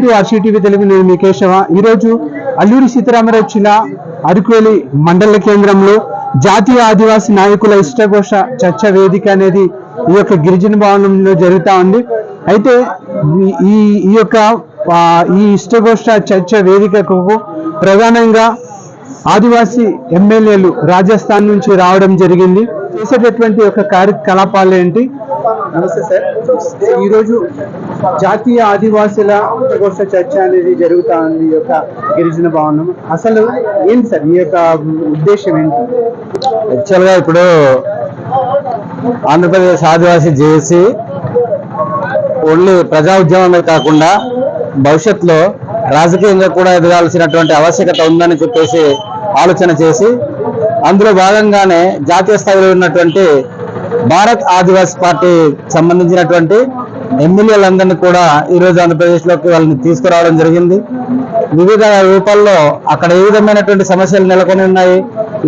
Welcome to RC Telugu నేను మీ కేశవ. ఈరోజు అల్లూరి సీతారామరాజు జిల్లా అరకువేలి మండల కేంద్రంలో జాతీయ ఆదివాసీ నాయకుల ఇష్టఘోష చర్చ వేదిక అనేది ఈ యొక్క గిరిజన భవనంలో జరుగుతూ ఉంది. అయితే ఈ- ఈ యొక్క ఈ ఇష్టఘోష చర్చ వేదికకు ప్రధానంగా ఆదివాసీ ఎమ్మెల్యేలు రాజస్థాన్ నుంచి రావడం జరిగింది. చేసేటటువంటి ఒక కార్యకలాపాలు ఏంటి? నమస్తే సార్. ఈరోజు జాతీయ ఆదివాసుల ఘోష చర్చ అనేది జరుగుతా ఉంది ఈ యొక్క గిరిజన భవనం. అసలు ఏంటి సార్? ఈ యొక్క ఉద్దేశం ఏంటి? యాక్చువల్గా ఇప్పుడు ఆంధ్రప్రదేశ్ ఆదివాసీ జేఏసీ ఓన్లీ ప్రజా ఉద్యమమే కాకుండా భవిష్యత్తులో రాజకీయంగా కూడా ఎదగాల్సినటువంటి ఆవశ్యకత ఉందని చెప్పేసి ఆలోచన చేసి అందులో భాగంగానే జాతీయ స్థాయిలో ఉన్నటువంటి భారత్ ఆదివాసీ పార్టీ సంబంధించినటువంటి ఎమ్మెల్యేలందరినీ కూడా ఈరోజు ఆంధ్రప్రదేశ్లోకి వాళ్ళని తీసుకురావడం జరిగింది. వివిధ రూపాల్లో అక్కడ ఏ విధమైనటువంటి సమస్యలు నెలకొని ఉన్నాయి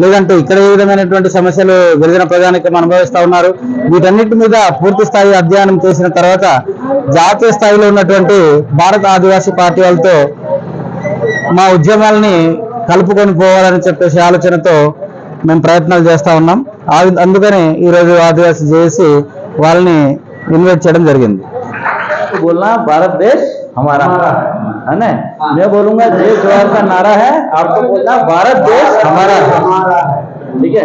లేదంటే ఇక్కడ ఏ విధమైనటువంటి సమస్యలు గిరిజన ప్రజానికి అనుభవిస్తూ ఉన్నారు. వీటన్నిటి మీద పూర్తి స్థాయి అధ్యయనం చేసిన తర్వాత జాతీయ స్థాయిలో ఉన్నటువంటి భారత ఆదివాసీ పార్టీ వాళ్ళతో మా ఉద్యమాలని కలుపుకొని పోవాలని చెప్పేసి ఆలోచనతో మేము ప్రయత్నాలు చేస్తా ఉన్నాం ఆ- అందుకని ఈరోజు ఆదివాసీ చేసి వాళ్ళని ఇన్వైట్ చేయడం జరిగింది बोलना भारत देश हमारा है ना मैं बोलूंगा जय जवाहर का नारा है आपको बोलना भारत देश हमारा है ठीक है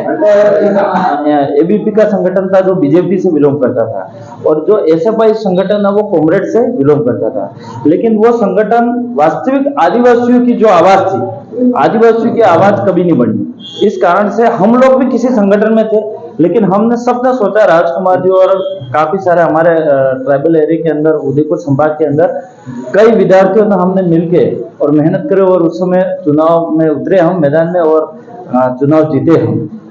एबीपी का संगठन था जो बीजेपी से बिलोंग करता था और जो एसएफआई संगठन है वो कॉमरेड से बिलोंग करता था। लेकिन वो संगठन वास्तविक आदिवासियों की जो आवाज़ थी, आदिवासियों की आवाज़ कभी नहीं बढ़ी। इस कारण से हम लोग भी किसी संगठन में थे, लेकिन हमने सबने सोचा राजकुमार जी और काफ़ी सारे हमारे ट्राइबल एरिया के अंदर, उदयपुर संभाग के अंदर, कई विद्यार्थियों ने हमने मिलके और मेहनत करे और उस समय चुनाव में उतरे हम मैदान में और चुनाव जीते हम।